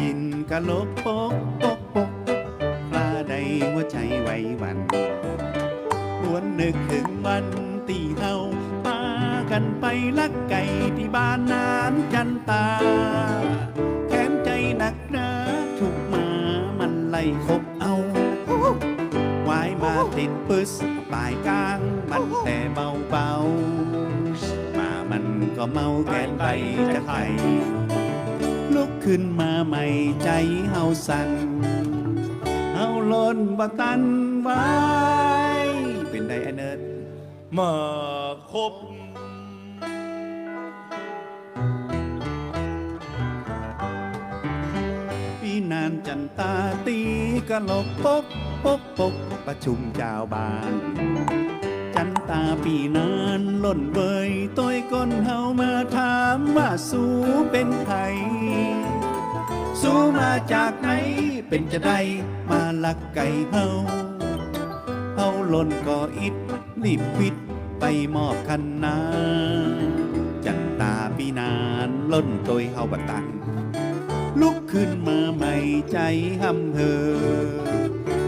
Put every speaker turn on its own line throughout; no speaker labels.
ยินกะลกปกปกปกปลาใดหัวใจไหวหวันหวนนึกถึงวันตีเฮาพากันไปลักไก่ที่บ้านนานจันตาแค้นใจหนักหนาถูกหมามันไล่คบเอาวายมาติดปึสปลายกลางมันแต่เบาเบาๆมามันก็เมาแกนไปจะไข ลุกขึ้นมาใหม่ใจเฮาสั่นเฮาล้นบัตันไว้เป็นไดไอเนิร์ด
มาครบ
พี่นานจันตาตีกะลกปกปกปกประชุมเจ้าบ้าน ตาปีนานล่นเบยต้อยก้นเฮามาถามว่าสู้เป็นใคร สู้มาจากไหนเป็นจะได้มาลักไก่เฮาเฮาล่นก่ออิดรีบวิดไปมอบคันนาจันตาปีนานล่นตยเฮาบัตัน ลุกขึ้นมาใหม่ใจหำเหอ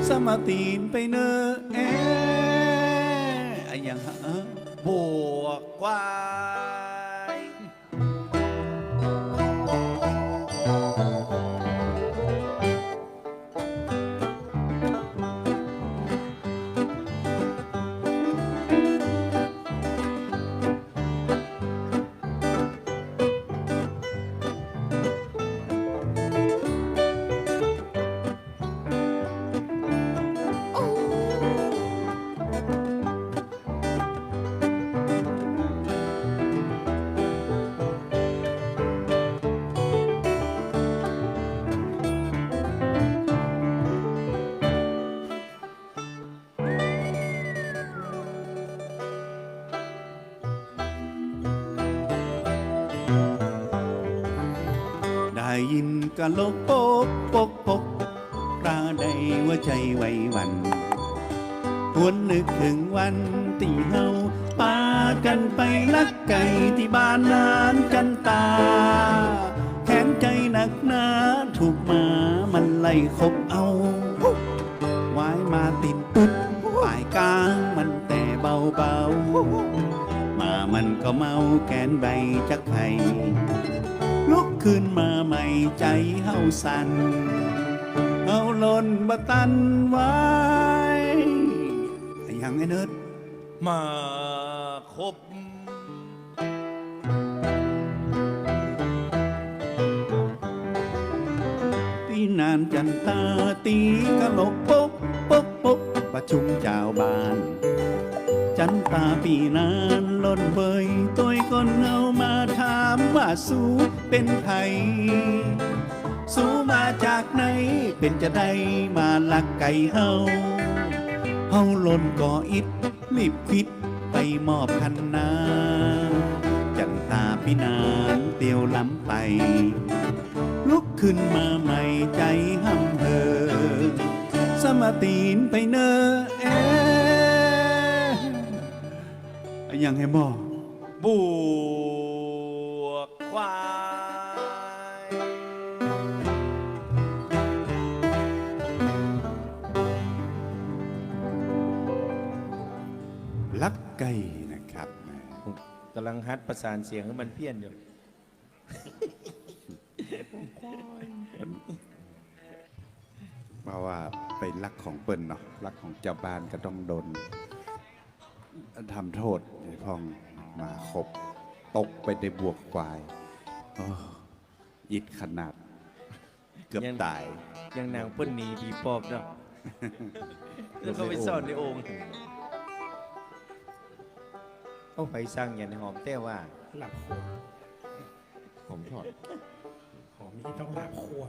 สมาตีนไปเนอแอ
ว้ยิ
นกะโลกปกปกปกปลาใดหัวใจไหววันหวนนึกถึงวันตีเฮาปากันไปลักไก่ที่บ้านนานกันตาแค้นใจหนักหนาถูกหมามันไล่คบเอาวายมาติดปุ๊บปลายกลางมันแต่เบาเบาๆมามันก็เมาแกนใบจักไข่ลุกขึ้นมา ใหม่ใจเฮาสันเฮาหล่นบะตันไว้ไอ้ยังไอ้เนิร์ด
มาครบ
ตีนานจันตาตีกะโหลกปกปกปกประชุมเจ้าบ้าน จันตาปีนานล่นเบยต้อยก้นเอามาถามว่าสู้เป็นไทยสู้มาจากไหน เป็นจะได้มาลักไก่เฮาเฮาล่นก่ออิดรีบคิดไปมอบคันนาจันตาปีนานเตียวล้ำไป ลุกขึ้นมาใหม่ใจห้ำเหอสมาตีนไปเนอแอะยังให้หมอบ
วกควาย
ลักไก่นะครับ
ผมกำลังฮัดประสานเสียงให้มันเพี้ยนอยู่
เพราะว่าไปลักของเปิ้นเนาะลักของเจ้าบ้านก็ต้องโดน ทำโทษไอ้พองมาขบตกไปในบวกควายโอ้อิดขนาด เกือบ
ยัง
ตาย
ยังนางเปิ้นหนีผีปอบเนาะแล้วก็ไปซ่อนในโอ่งเอาไปสร้างยันหอมแต่ว่า
หลับครัว
หอมทอด
หอมนี่ต้องหลับครัว